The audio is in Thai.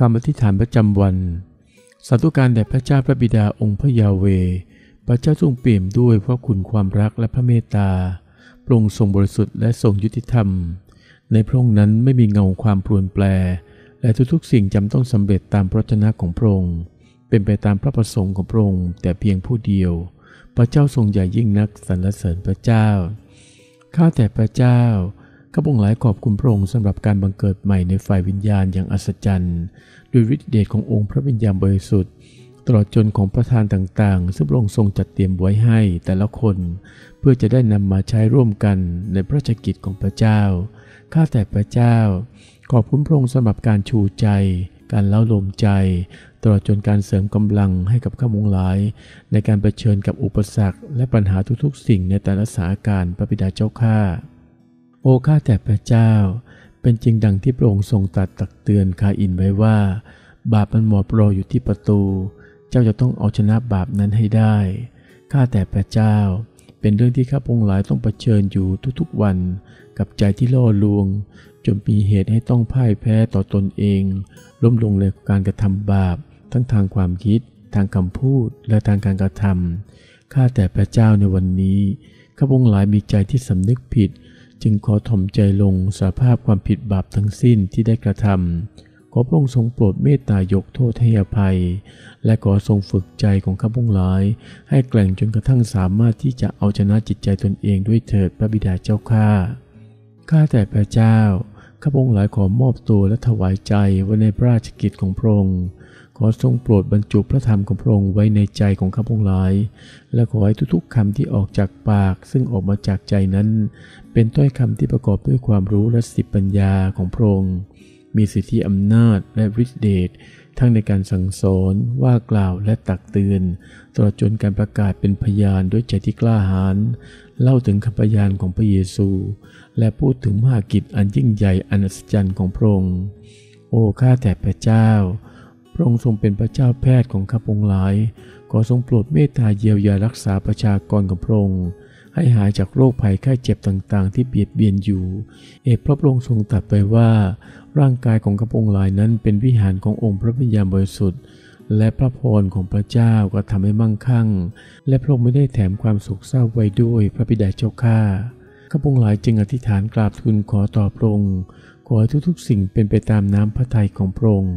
คำอธิษฐานประจำวัน สาธุการแด่พระเจ้าพระบิดาองค์พระยาเว พระเจ้าทรงเปี่ยมด้วยพระคุณความรักและพระเมตตาพระองค์ทรงบริสุทธิ์และทรงยุติธรรม ในพระองค์นั้นไม่มีเงาความปรวนแปร และทุกๆสิ่งจำต้องสำเร็จตามพระชนะของพระองค์ เป็นไปตามพระประสงค์ของพระองค์ แต่เพียงผู้เดียว พระเจ้าทรงใหญ่ยิ่งนักสรรเสริญพระเจ้า ข้าแต่พระเจ้า ข้าพงหลายขอบคุณพระองค์สำหรับการบังเกิดใหม่ในฝ่ายวิญญาณอย่างอัศจรรย์ด้วยฤทธิเดชขององค์พระวิญญาณบริสุทธิ์ ตลอดจนของประธานต่างๆ ซึ่งพระองค์ทรงจัดเตรียมไว้ให้แต่ละคน เพื่อจะได้นำมาใช้ร่วมกันในพระราชกิจของพระเจ้า ข้าแต่พระเจ้า ขอบคุณพระองค์สำหรับการชูใจ การเล้าลมใจ ตลอดจนการเสริมกำลังให้กับข้ามงหลาย ในการรเผชิญกับอุปสรรค และปัญหาทุกๆ สิ่งในแต่ละสถานการณ์พระบิดาเจ้าข้า โอ้ข้าแต่พระเจ้า เป็นจริงดังที่พระองค์ทรงตัดตักเตือนคาอินไว้ว่า บาปมันหมอบรออยู่ที่ประตู เจ้าจะต้องเอาชนะบาปนั้นให้ได้ข้าแต่พระเจ้า เป็นเรื่องที่ข้าพงหลายต้องเผชิญอยู่ทุกๆวัน กับใจที่ล่อลวง จนมีเหตุให้ต้องพ่ายแพ้ต่อตนเอง ล้มลงในการกระทำบาป ทั้งทางความคิด ทางคำพูดและทางการกระทำข้าแต่พระเจ้าในวันนี้ข้าพงหลายมีใจที่สำนึกผิด จึงขอถ่อมใจลงสาภาพความผิดบาปทั้งสิ้นที่ได้กระทำขอพระองค์ทรงโปรดเมตตายกโทษให้อภัย และขอทรงฝึกใจของข้าพงหลาย ให้แกล่งจนกระทั่งสามารถที่จะเอาชนะจิตใจตนเองด้วยเถิดพระบิดาเจ้าข้าข้าแต่พระเจ้าข้าพงหลายขอมอบตัวและถวายใจไว้ในพระราชกิจของพระองค์ ขอทรงโปรดบรรจุพระธรรมของพระองค์ไว้ในใจของข้าพงหลาย และขอให้ทุกๆคำที่ออกจากปาก ซึ่งออกมาจากใจนั้น เป็นถ้อยคำที่ประกอบด้วยความรู้และสิปัญญาของพระองค์มีสิทธิอำนาจและฤทธิเดชทั้งในการสั่งสอน ว่ากล่าวและตักเตือน ตลอดจนการประกาศเป็นพยานด้วยใจที่กล้าหาญเล่าถึงคำพยานของพระเยซู และพูดถึงมหากิจอันยิ่งใหญ่อันอัศจรรย์ของพระองค์โอ้ข้าแต่พระเจ้า พระองค์ทรงเป็นพระเจ้าแพทย์ของข้าพงหลาย ขอทรงโปรดเมตตาเยียวยารักษาประชากรของพระองค์ให้หายจากโรคภัยไข้เจ็บต่างๆ ที่เบียดเบียนอยู่ เอกพระองค์ทรงตรัสไปว่า ร่างกายของข้าพงหลายนั้นเป็นวิหารขององค์พระวิญญาณบริสุทธิ์และพระพรของพระเจ้าก็ทำให้มั่งคั่ง และพระองค์ไม่ได้แถมความสุขเศร้าไว้ด้วยพระบิดาเจ้าข้าข้าพงหลายจึงอธิษฐานกราบทูลขอต่อพระองค์ขอให้ทุกๆ สิ่งเป็นไปตามน้ำพระทัยของพระองค์